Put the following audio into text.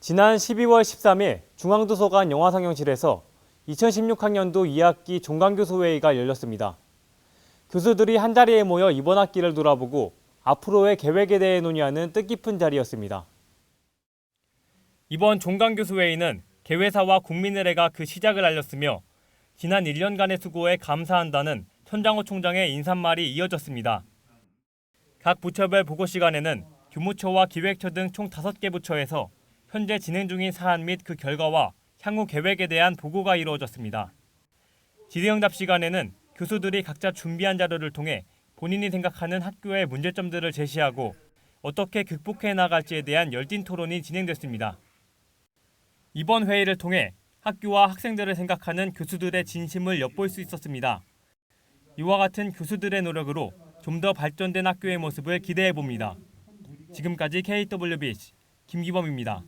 지난 12월 13일 중앙도서관 영화상영실에서 2016학년도 2학기 종강교수회의가 열렸습니다. 교수들이 한자리에 모여 이번 학기를 돌아보고 앞으로의 계획에 대해 논의하는 뜻깊은 자리였습니다. 이번 종강교수회의는 개회사와 국민의례가 그 시작을 알렸으며 지난 1년간의 수고에 감사한다는 천장호 총장의 인사말이 이어졌습니다. 각 부처별 보고 시간에는 교무처와 기획처 등 총 5개 부처에서 현재 진행 중인 사안 및 그 결과와 향후 계획에 대한 보고가 이루어졌습니다. 질의응답 시간에는 교수들이 각자 준비한 자료를 통해 본인이 생각하는 학교의 문제점들을 제시하고 어떻게 극복해 나갈지에 대한 열띤 토론이 진행됐습니다. 이번 회의를 통해 학교와 학생들을 생각하는 교수들의 진심을 엿볼 수 있었습니다. 이와 같은 교수들의 노력으로 좀 더 발전된 학교의 모습을 기대해 봅니다. 지금까지 KWBC 김기범입니다.